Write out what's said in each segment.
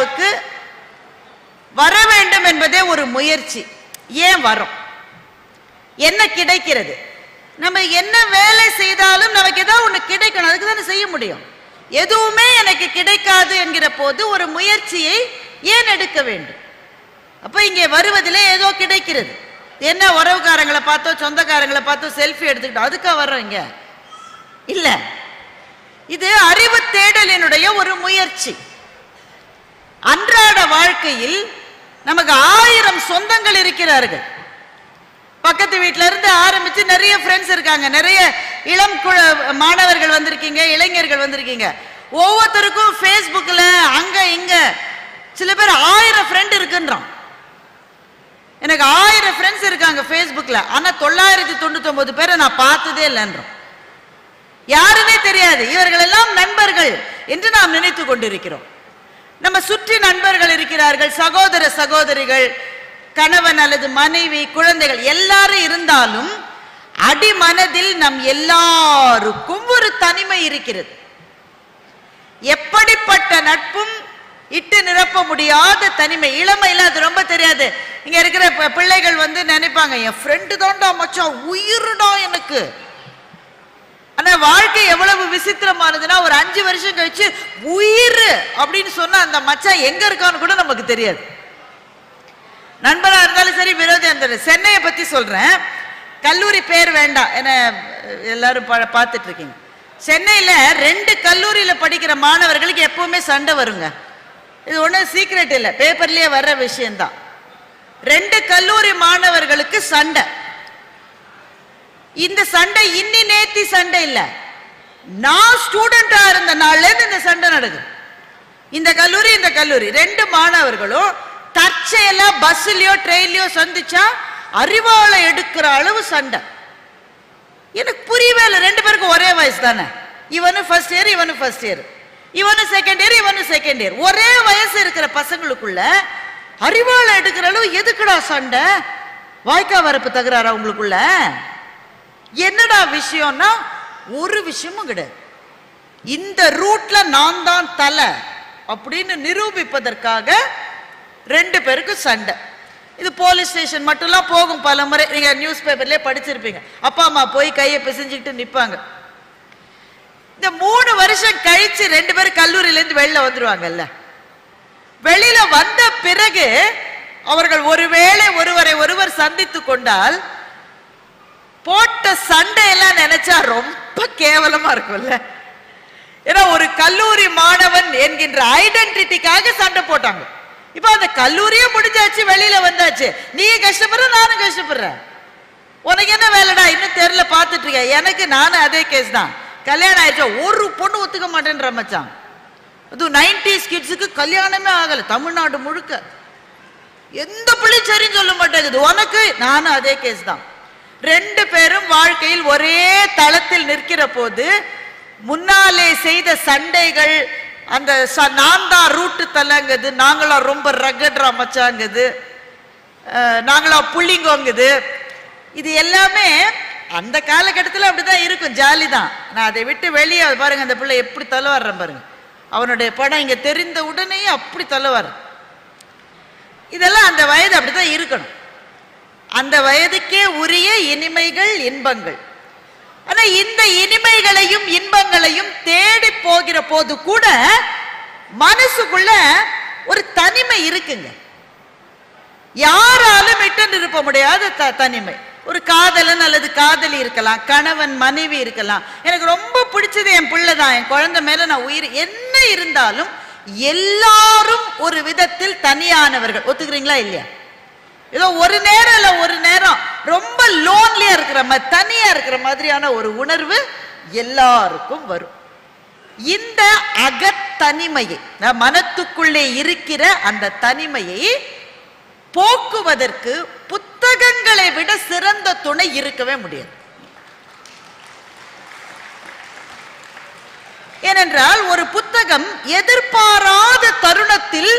விழாவுக்கு வர வேண்டும் என்பதே ஒரு முயற்சி. ஏன் வரும்? என்ன கிடைக்கிறது? நம்ம என்ன வேலை செய்தாலும் நமக்கு ஏதாவது ஒண்ணு கிடைக்கணும். அதுக்கு தானே செய்ய முடியும். எதுவுமே எனக்கு கிடைக்காது என்கிற போது ஒரு முயற்சியை ஏன் எடுக்க வேண்டும்? அப்ப இங்கே வருவதிலே ஏதோ கிடைக்கிறது. என்ன உறவுக்காரங்களை பார்த்தோ சொந்தக்காரங்களை பார்த்தோ செல்ஃபி எடுத்துக்கிட்டோம் அதுக்காக வர்றோம் இங்கே? இல்ல. இது அறிவு தேடலினுடைய ஒரு முயற்சி. அன்றாட வாழ்க்கையில் நமக்கு ஆயிரம் சொந்தங்கள் இருக்கிறார்கள். பக்கத்து வீட்டில இருந்து ஆரம்பிச்சு நிறைய ஃப்ரெண்ட்ஸ் இருக்காங்க. நிறைய இளம் குழ- மாணவர்கள் வந்திருக்கீங்க இளைஞர்கள் வந்திருக்கீங்க. ஒவ்வொருத்தருக்கும் ஃபேஸ்புக்கில் அங்க இங்க சில பேர் ஆயிரம் ஃப்ரெண்ட் இருக்குன்றான். எனக்கு ஆயிரம் ஃப்ரெண்ட்ஸ் இருக்காங்க ஃபேஸ்புக்கில் ஆனால் தொள்ளாயிரத்தி தொண்ணூத்தொன்பது பேரை நான் பார்த்ததே இல்லைன்றோம் யாருமே தெரியாது. இவர்கள் எல்லாம் நண்பர்கள் என்று நாம் நினைத்து கொண்டிருக்கிறோம். நம்ம சுற்றி நண்பர்கள் இருக்கிறார்கள் சகோதர சகோதரிகள் கணவன் அல்லது மனைவி குழந்தைகள் எல்லாரும் இருந்தாலும் அடிமனதில் நம் எல்லாருக்கும் ஒரு தனிமை இருக்கிறது. எப்படிப்பட்ட நட்பும் இட்டு நிரப்ப முடியாத தனிமை இளமையில அது ரொம்ப தெரியாது. இங்க இருக்கிற பிள்ளைகள் வந்து நினைப்பாங்க என் ஃப்ரெண்டு தான்டா மச்சான் உயிருடா எனக்கு. ஆனா வாழ்க்கை எவ்வளவு விசித்திரமானதுன்னா ஒரு அஞ்சு வருஷம் கழிச்சு உயிர் அப்படின்னு சொன்னா அந்த மச்சான் எங்க இருக்கான்னு கூட நமக்கு தெரியாது. நண்பரா இருந்தாலும் சரி விரோதியா இருந்தாலும் சென்னையை பத்தி சொல்றேன். கல்லூரி பேர் வேண்டாம். என எல்லாரும் பார்த்துட்டு இருக்கீங்க சென்னையில ரெண்டு கல்லூரியில படிக்கிற மாணவர்களுக்கு எப்பவுமே சண்டை வருங்க. இது ஒன்றும் சீக்ரெட் இல்லை. பேப்பர்லயே வர்ற விஷயம்தான். ரெண்டு கல்லூரி மாணவர்களுக்கு சண்டை. இந்த சண்டை இன்னி நேத்தி சண்டை இல்ல. நான் ஸ்டூடெண்டா இருந்த நாள்ல இருந்து இந்த சண்டை நடக்குது. இந்த கல்லூரி இந்த கல்லூரி. ரெண்டு மாணவர்களும் தற்செயலா பஸ்லயோ ட்ரெயின்லயோ சந்திச்சா அறிவாளை எடுக்கிற அளவு சண்டை. எனக்கு புரியவே இல்லை. ரெண்டு பேருக்கும் ஒரே வயசு தானே? இவனு ஃபர்ஸ்ட் இயர் இவனு ஃபர்ஸ்ட் இயர் இவனு செகண்ட் இயர் இவனு செகண்ட் இயர் ஒரே வயசு இருக்கிற பசங்களுக்குள்ள அறிவாளை எடுக்கிற அளவு எதுக்குடா சண்டை? வாய்க்கா வரப்பு தகுறாரா உங்களுக்குள்ள? என்னடா விஷயம்னா ஒரு விஷயமும் கிடையாது. இந்த ரூட்ல நான் தான் தலை அப்படின்னு நிரூபிப்பதற்காக ரெண்டு பேருக்கும் சண்டை. இது போலீஸ் ஸ்டேஷன் மட்டும்லாம் போகும் பல முறை. நீங்க நியூஸ் பேப்பர்லேயே படிச்சிருப்பீங்க. அப்பா அம்மா போய் கையை பிசைஞ்சுக்கிட்டு நிப்பாங்க. இந்த மூணு வருஷம் கழிச்சு ரெண்டு பேரும் கல்லூரியில இருந்து வெளில வந்துருவாங்கல்ல. வெளியில வந்த பிறகு அவர்கள் ஒருவேளை ஒருவரை ஒருவர் சந்தித்து கொண்டால் போட்ட சண்டையெல்லாம் நினைச்சா ரொம்ப கேவலமா இருக்கும்ல. ஏன்னா ஒரு கல்லூரி மாணவன் என்கின்ற ஐடென்டிட்டிக்காக சண்டை போட்டாங்க. இப்ப அந்த கல்லூரியே முடிஞ்சாச்சு வெளியில வந்தாச்சு. நீ கஷ்டப்படுற நானும் கஷ்டப்படுறேன். உனக்கு என்ன வேலைடா? இன்னும் தெரியல பார்த்துட்டு இருக்க. எனக்கு நானும் அதே கேஸ் தான். கல்யாணம் ஆயிடுச்சா? ஒரு பொண்ணு ஒத்துக்க மாட்டேன்ற மச்சான். அதுவும் நைன்டிஸ் கிட்ஸுக்கு கல்யாணமே ஆகல தமிழ்நாடு முழுக்க. எந்த பிள்ளை சரின்னு சொல்ல மாட்டேங்குது. உனக்கு நானும் அதே கேஸ் தான். ரெண்டு பேரும் வாழ்க்கையில் ஒரே தளத்தில் நிற்கிற போது முன்னாலே செய்த சண்டைகள் அந்த ச- நான் தான் ரூட்டு தலங்குது நாங்களா ரொம்ப ரகட்ரா மச்சாங்குது நாங்களா புள்ளிங்கோங்குது இது எல்லாமே அந்த காலகட்டத்தில் அப்படிதான் இருக்கும் ஜாலி தான். நான் அதை விட்டு வெளியே பாருங்க அந்த பிள்ளை எப்படி தலவாடுறேன் பாருங்க. அவனுடைய படம் இங்க தெரிந்த உடனே அப்படி தலவாரு இதெல்லாம் அந்த வயது அப்படிதான் இருக்கணும். அந்த வயதுக்கே உரிய இனிமைகள் இன்பங்கள். ஆனா இந்த இனிமைகளையும் இன்பங்களையும் தேடி போகிற போது கூட மனசுக்குள்ள ஒரு தனிமை இருக்குங்க. யாராலும் விட்டு இருப்ப முடியாத த- தனிமை. ஒரு காதலன் அல்லது காதலி இருக்கலாம் கணவன் மனைவி இருக்கலாம். எனக்கு ரொம்ப பிடிச்சது என் பிள்ளை தான் என் குழந்தை மேல நான் உயிர். என்ன இருந்தாலும் எல்லாரும் ஒரு விதத்தில் தனியானவர்கள். ஒத்துக்கிறீங்களா இல்லையா? ஏதோ ஒரு நேரம் இல்ல ஒரு நேரம். ரொம்ப லோன்லியா இருக்கிற மாதிரி தனியா இருக்கிற மாதிரியான ஒரு உணர்வு எல்லாருக்கும் வரும். இந்த அகத்தனிமையை மனத்துக்குள்ளே இருக்கிற அந்த தனிமையை போக்குவதற்கு புத்தகங்களை விட சிறந்த துணை இருக்கவே முடியாது. ஏனென்றால் ஒரு புத்தகம் எதிர்பாராத தருணத்தில்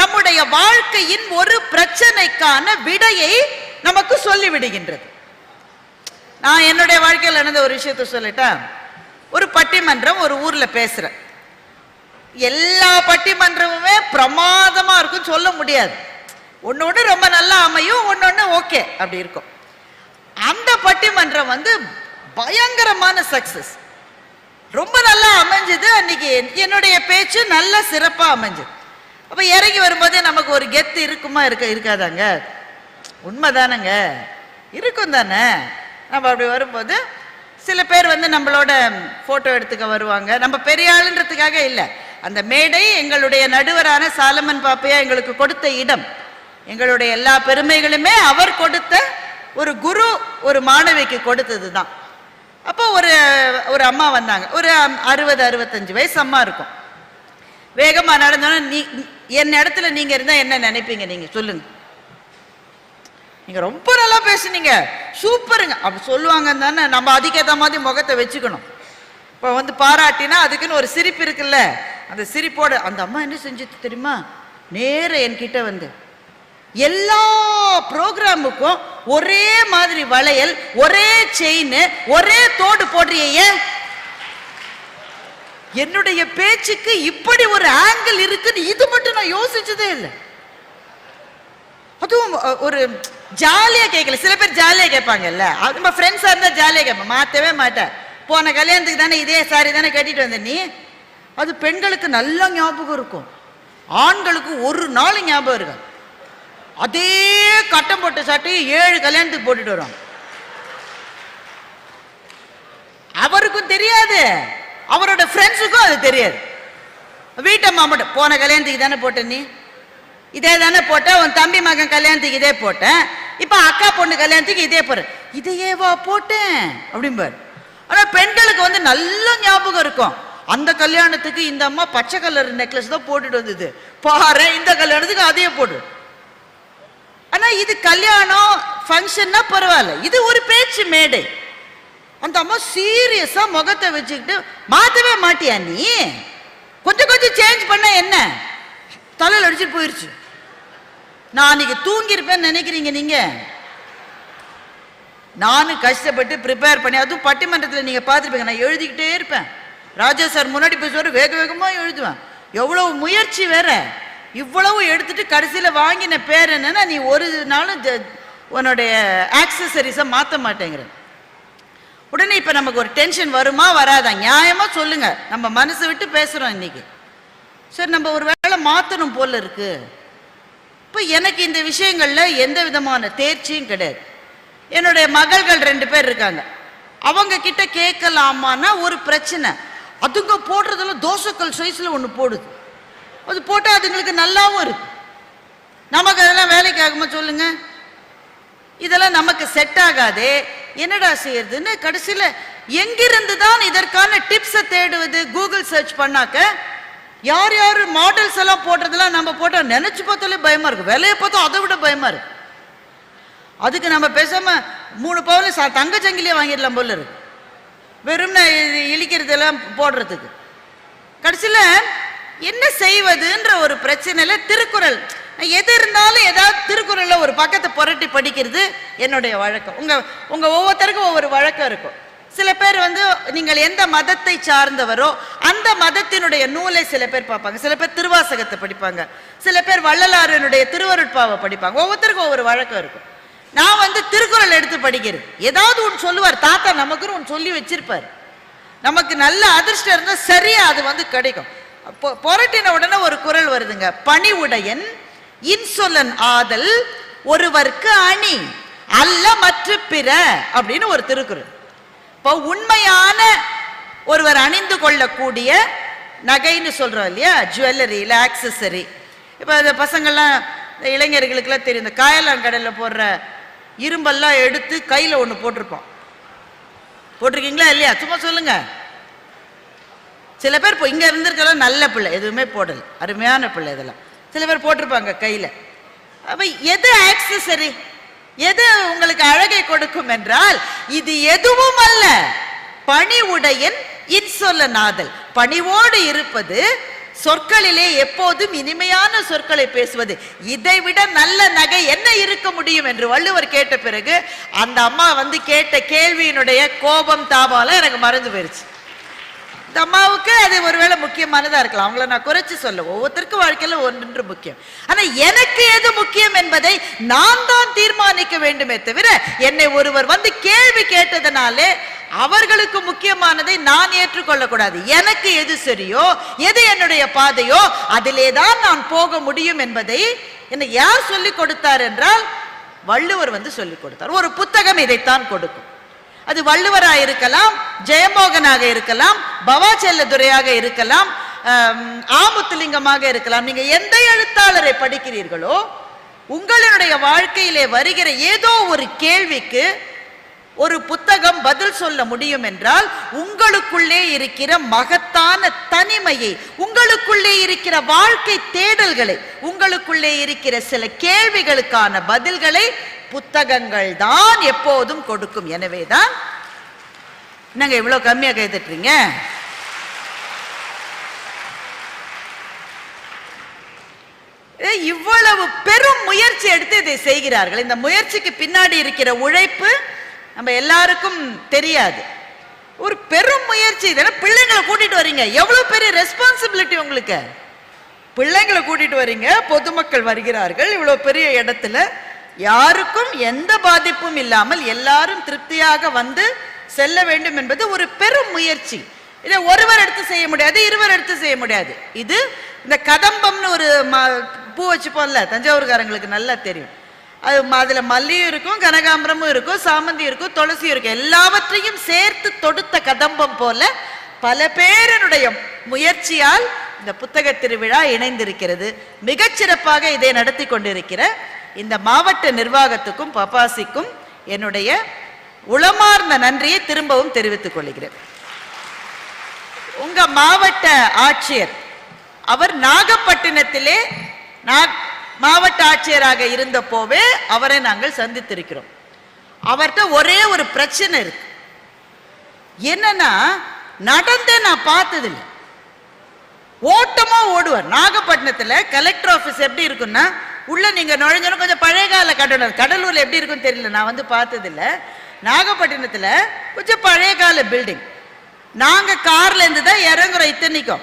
நம்முடைய வாழ்க்கையின் ஒரு பிரச்சனைக்கான விடையை நமக்கு சொல்லிவிடுகின்றது. நான் என்னுடைய வாழ்க்கையில் நடந்த ஒரு விஷயத்தை சொல்லிட்டேன் ஒரு பட்டிமன்றம் ஒரு ஊர்ல பேசுகிறேன் எல்லா பட்டிமன்றமுமே பிரமாதமா இருக்கும் சொல்ல முடியாது. ஒன்று ஒண்ணு ரொம்ப நல்லா அமையும் ஒன்று ஒண்ணு ஓகே அப்படி இருக்கும். அந்த பட்டிமன்றம் வந்து பயங்கரமான சக்சஸ் ரொம்ப நல்லா அமைஞ்சது. அன்னைக்கு என்னுடைய பேச்சு நல்ல சிறப்பா அமைஞ்சது. அப்போ இறங்கி வரும்போதே நமக்கு ஒரு கெத்து இருக்குமா இருக்க இருக்காதாங்க? உண்மைதானங்க. இருக்கும் தானே நம்ம அப்படி வரும்போது சில பேர் வந்து நம்மளோட ஃபோட்டோ எடுத்துக்க வருவாங்க. நம்ம பெரிய ஆளுன்றதுக்காக இல்லை. அந்த மேடை எங்களுடைய நடுவரான சாலமன் பாப்பையா எங்களுக்கு கொடுத்த இடம். எங்களுடைய எல்லா பெருமைகளுமே அவர் கொடுத்த ஒரு குரு ஒரு மாணவிக்கு கொடுத்தது தான் அப்போ ஒரு ஒரு அம்மா வந்தாங்க. ஒரு அறுபது அறுபத்தஞ்சு வயசு அம்மா இருக்கும். வேகமா நடந்தோன்னா நீ என் இடத்துல நீங்க இருந்தா என்ன நினைப்பீங்க நீங்க? சொல்லுங்க. நீங்க ரொம்ப நல்லா பேசுனீங்க. சூப்பருங்க. அப்படி சொல்லுவாங்க தானே நம்ம அதுக்கேற்ற மாதிரி முகத்தை வச்சுக்கணும். இப்போ வந்து பாராட்டினா அதுக்குன்னு ஒரு சிரிப்பு இருக்குல்ல? அந்த சிரிப்போட அந்த அம்மா என்ன செஞ்சது தெரியுமா? நேர என்கிட்ட வந்து எல்லா ப்ரோக்ராமுக்கும் ஒரே மாதிரி வளையல் ஒரே செயின் ஒரே தோடு போடுறியே ஏன் என்னுடைய பேச்சுக்கு இப்படி ஒரு ஆங்கிள் இருக்குன்னு இது மட்டும் நான் யோசிச்சதே இல்லை. அதுவும் ஒரு ஜாலியா கேட்கல சில பேர் ஜாலியா கேட்பாங்கல்ல. அது நம்ம ஃப்ரெண்ட்ஸா இருந்தா ஜாலியா கேட்பேன் மாத்தவே மாட்டேன். போன கல்யாணத்துக்கு தானே இதே சாரி தானே கட்டிட்டு வந்த நீ? அது பெண்களுக்கு நல்ல ஞாபகம் இருக்கும். ஆண்களுக்கு ஒரு நாள் ஞாபகம் இருக்கும். அதே கட்டம் போட்ட சட்டையை ஏழு கல்யாணத்துக்கு போட்டுட்டு வரும். அவருக்கும் தெரியாது. அவரோட ஃப்ரெண்ட்ஸுக்கும் அது தெரியாது. வீட்டம்மா மட்டும் போன கல்யாணத்துக்கு தானே போட்ட நீ? இதே தானே போட்ட உன் தம்பி மகன் கல்யாணத்துக்கு இதே போட்டேன். இப்போ அக்கா பொண்ணு கல்யாணத்துக்கு இதே போற இதையேவா போட்டேன். அப்படிம்பாரு. ஆனால் பெண்களுக்கு வந்து நல்ல ஞாபகம் இருக்கும். அந்த கல்யாணத்துக்கு இந்த அம்மா பச்சை கலர் நெக்லஸ் தான் போட்டுட்டு வந்தது. பாரு இந்த கல்யாணத்துக்கு அதையே போடு. ஆனால் இது கல்யாணம் ஃபங்க்ஷன்னா பரவாயில்ல. இது ஒரு பேச்சு மேடை. அந்த அம்மா சீரியஸா முகத்தை வச்சுக்கிட்டு மாத்தவே மாட்டியா நீ? கொஞ்சம் கொஞ்சம் சேஞ்ச் பண்ண என்ன? தலையில் அடிச்சுட்டு போயிருச்சு. நான் அன்னைக்கு தூங்கியிருப்பேன்னு நினைக்கிறீங்க நீங்க? நானும் கஷ்டப்பட்டு ப்ரிப்பேர் பண்ணி அதுவும் பட்டிமன்றத்தில் நீங்க பார்த்துருப்பீங்க நான் எழுதிக்கிட்டே இருப்பேன். ராஜா சார் முன்னாடி பேசுவார் வேக வேகமாக எழுதுவேன். எவ்வளவு முயற்சி வேற. இவ்வளவு எடுத்துட்டு கடைசியில் வாங்கின பேர் என்னன்னா நீ ஒரு நாளும் உன்னுடைய ஆக்சசரிஸை மாற்ற மாட்டேங்கிற. உடனே இப்ப நமக்கு ஒரு டென்ஷன் வருமா வராதா? நியாயமா சொல்லுங்க. நம்ம மனசு விட்டு பேசுறோம் இன்னைக்கு. சரி நம்ம ஒரு வேளை மாத்தணும் போல இருக்கு. இப்போ எனக்கு இந்த விஷயங்கள்ல எந்த விதமான தேர்ச்சியும் கிடையாது. என்னுடைய மகள்கள் ரெண்டு பேர் இருக்காங்க. அவங்க கிட்ட கேட்கலாமான்னா ஒரு பிரச்சனை. அதுங்க போடுறதுல தோசைக்கல் சைஸ்ல ஒன்று போடுது. அது போட்டால் அதுங்களுக்கு நல்லாவும் இருக்கு. நமக்கு அதெல்லாம் வேலைக்கு ஆகுமா சொல்லுங்க? இதெல்லாம் நமக்கு செட் ஆகாதே. என்னடா செய்யறதுன்னு கடைசியில் எங்கிருந்து தான் இதற்கான டிப்ஸை தேடுவது கூகுள் சர்ச் பண்ணாக்க யார் யார் மாடல்ஸ் எல்லாம் போடுறதெல்லாம் நம்ம போட்டால் நினைச்சு பார்த்தாலே பயமா இருக்கு விலையை பார்த்தா அதை விட பயமா இருக்கு அதுக்கு நம்ம பேசாம மூணு பவுன் ச- தங்க சங்கிலியே வாங்கிடலாம் போல இருக்கு. வெறும்னா இழிக்கிறது இழிக்கிறதெல்லாம் போடுறதுக்கு. கடைசியில என்ன செய்வதுன்ற ஒரு பிரச்சனையில திருக்குறள் எது இருந்தாலும் ஏதாவது திருக்குறளில் ஒரு பக்கத்தை புரட்டி படிக்கிறது என்னுடைய வழக்கம். உங்கள் உங்கள் ஒவ்வொருத்தருக்கும் ஒவ்வொரு வழக்கம் இருக்கும். சில பேர் வந்து நீங்கள் எந்த மதத்தை சார்ந்தவரோ அந்த மதத்தினுடைய நூலை சில பேர் பார்ப்பாங்க. சில பேர் திருவாசகத்தை படிப்பாங்க. சில பேர் வள்ளலாரனுடைய திருவருட்பாவை படிப்பாங்க. ஒவ்வொருத்தருக்கும் ஒவ்வொரு வழக்கம் இருக்கும். நான் வந்து திருக்குறள் எடுத்து படிக்கிறது. ஏதாவது ஒன்று சொல்லுவார். தாத்தா நமக்குன்னு ஒன்று சொல்லி வச்சிருப்பார். நமக்கு நல்ல அதிர்ஷ்டம் இருந்தால் சரியா அது வந்து கிடைக்கும். பொ- புரட்டின உடனே ஒரு குறள் வருதுங்க. பணிவுடையன் இன்சொலன் ஆதல் ஒருவர்க்கு அணி அல்ல மற்ற பிற அப்படின்னு ஒரு திருக்குறள். இப்போ உண்மையான ஒருவர் அணிந்து கொள்ளக்கூடிய நகைன்னு சொல்றோம் இல்லையா? ஜுவல்லரி இல்லை ஆக்சசரி இப்போ இந்த பசங்கள்லாம் இந்த இளைஞர்களுக்கெல்லாம் தெரியும் இந்த காயலாங்கடையில் போடுற இரும்பெல்லாம் எடுத்து கையில் ஒன்று போட்டிருப்போம். போட்டிருக்கீங்களா இல்லையா? சும்மா சொல்லுங்க. சில பேர் இப்போ இங்கே இருந்திருக்கலாம் நல்ல பிள்ளை எதுவுமே போடல. அருமையான பிள்ளை இதெல்லாம். சில பேர் போட்டிருப்பாங்க கையில். அப்போ எது ஆக்சசரி எது உங்களுக்கு அழகை கொடுக்கும் என்றால் இது எதுவும் அல்ல. பணிவுடையன் இன்சொல்ல நாதல். பணிவோடு இருப்பது சொற்களிலே எப்போதும் இனிமையான சொற்களை பேசுவது. இதை விட நல்ல நகை என்ன இருக்க முடியும் என்று வள்ளுவர் கேட்ட பிறகு அந்த அம்மா வந்து கேட்ட கேள்வியினுடைய கோபம் தாபால எனக்கு மறந்து போயிருச்சு. இந்த அம்மாவுக்கு அது ஒருவேளை முக்கியமானதா இருக்கலாம். அவங்கள நான் குறைச்சு சொல்ல ஒவ்வொருத்தருக்கும் வாழ்க்கையில ஒன்று முக்கியம். ஆனா எனக்கு எது முக்கியம் என்பதை நான் தான் தீர்மானிக்க வேண்டுமே தவிர என்னை ஒருவர் வந்து கேள்வி கேட்டதனாலே அவர்களுக்கு முக்கியமானதை நான் ஏற்றுக்கொள்ளக்கூடாது. எனக்கு எது சரியோ எது என்னுடைய பாதையோ அதிலே தான் நான் போக முடியும் என்பதை எனக்கு யார் சொல்லிக் கொடுத்தார் என்றால் வள்ளுவர் வந்து சொல்லிக் கொடுத்தார். ஒரு புத்தகம் இதைத்தான் கொடுக்கும். அது வள்ளுவராக இருக்கலாம் ஜெயமோகனாக இருக்கலாம் பவாச்செல்லதுரையாக இருக்கலாம் ஆமுத்துலிங்கமாக இருக்கலாம். நீங்க எந்த எழுத்தாளரை படிக்கிறீர்களோ உங்களுடைய வாழ்க்கையிலே வருகிற ஏதோ ஒரு கேள்விக்கு ஒரு புத்தகம் பதில் சொல்ல முடியும் என்றால் உங்களுக்குள்ளே இருக்கிற மகத்தான தனிமையை உங்களுக்குள்ளே இருக்கிற வாழ்க்கை தேடல்களை உங்களுக்குள்ளே இருக்கிற சில கேள்விகளுக்கான பதில்களை புத்தகங்கள் தான் எப்போதும் கொடுக்கும். எனவே தான் நாங்கள் இவ்வளோ கம்மியாக தட்டுறீங்க இவ்வளவு பெரும் முயற்சி எடுத்து இதை செய்கிறார்கள். இந்த முயற்சிக்கு பின்னாடி இருக்கிற உழைப்பு நம்ம எல்லாருக்கும் தெரியாது. ஒரு பெரும் முயற்சி. இதெல்லாம் பிள்ளைங்களை கூட்டிட்டு வரீங்க? எவ்வளவு பெரிய ரெஸ்பான்சிபிலிட்டி உங்களுக்கு? பிள்ளைங்களை கூட்டிட்டு வரீங்க பொதுமக்கள் வருகிறார்கள். இவ்வளவு பெரிய இடத்துல யாருக்கும் எந்த பாதிப்பும் இல்லாமல் எல்லாரும் திருப்தியாக வந்து செல்ல வேண்டும் என்பது ஒரு பெரும் முயற்சி. இதை ஒருவர் எடுத்து செய்ய முடியாது இருவர் எடுத்து செய்ய முடியாது. இது இந்த கதம்பம்னு ஒரு ம- பூ வச்சுப்போம்ல தஞ்சாவூர்காரங்களுக்கு நல்லா தெரியும். அது அதில் மல்லியும் இருக்கும் கனகாம்பரமும் இருக்கும் சாமந்தி இருக்கும் துளசியும் இருக்கும். எல்லாவற்றையும் சேர்த்து தொடுத்த கதம்பம் போல பல பேரனுடைய முயற்சியால் இந்த புத்தக திருவிழா இணைந்திருக்கிறது. மிகச்சிறப்பாக இதை நடத்தி கொண்டிருக்கிற இந்த மாவட்ட நிர்வாகத்துக்கும் பப்பாசிக்கும் என்னுடைய உளமார்ந்த நன்றியை திரும்பவும் தெரிவித்துக் கொள்கிறேன். உங்க மாவட்ட ஆட்சியர் அவர் நாகப்பட்டினத்திலே மாவட்ட ஆட்சியராக இருந்த போவே அவரை நாங்கள் சந்தித்திருக்கிறோம். அவர்கிட்ட ஒரே ஒரு பிரச்சனை இருக்கு. என்னன்னா நடந்தே நான் பார்த்ததில்லை. ஓட்டமா ஓடுவார். நாகப்பட்டினத்துல கலெக்டர் ஆபீஸ் எப்படி இருக்குன்னா உள்ளே நீங்கள் நுழைஞ்சோன்னு கொஞ்சம் பழைய கால கட்டணம். கடலூரில் எப்படி இருக்குன்னு தெரியல நான் வந்து பார்த்ததில்ல. நாகப்பட்டினத்தில் கொஞ்சம் பழைய கால பில்டிங் நாங்கள் கார்லேருந்து தான் இறங்குறோம் இத்தனைக்கும்.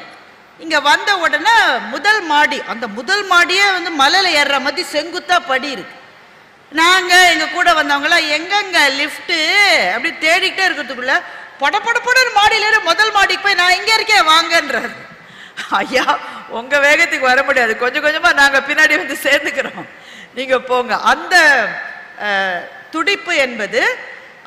இங்கே வந்த உடனே முதல் மாடி அந்த முதல் மாடியே வந்து மலையில் ஏறுற மாதிரி செங்குத்தாக படி இருக்கு. நாங்கள் எங்கள் கூட வந்தவங்களாம் எங்கெங்கே லிஃப்ட்டு அப்படி தேடிக்கிட்டே இருக்கிறதுக்குள்ள படப்படப்படன்னு மாடியிலேருந்து முதல் மாடிக்கு போய் நான் இங்கே இருக்கேன் வாங்கன்றாரு. ஐயா உங்க வேகத்துக்கு வர முடியாது. கொஞ்சம் கொஞ்சமா நாங்க பின்னாடி வந்து சேர்ந்துக்கிறோம். நீங்க போங்க. அந்த துடிப்பு என்பது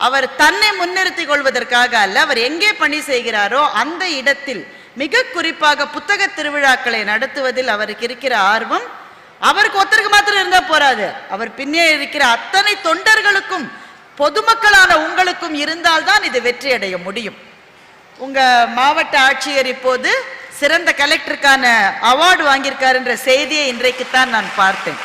அவர் தன்னை முன்னிறுத்திக் கொள்வதற்காக அல்ல அவர் எங்கே பணி செய்கிறாரோ அந்த இடத்தில் மிக குறிப்பாக புத்தக திருவிழாக்களை நடத்துவதில் அவருக்கு இருக்கிற ஆர்வம் அவருக்கு ஒருத்தருக்கு மாத்திரம் இருந்தா போறாது. அவர் பின்னே இருக்கிற அத்தனை தொண்டர்களுக்கும் பொதுமக்களான உங்களுக்கும் இருந்தால்தான் இது வெற்றி அடைய முடியும். உங்க மாவட்ட ஆட்சியர் இப்போது சிறந்த கலெக்டருக்கான அவார்டு வாங்கியிருக்காருன்ற செய்தியை இன்றைக்குத்தான் நான் பார்த்தேன்.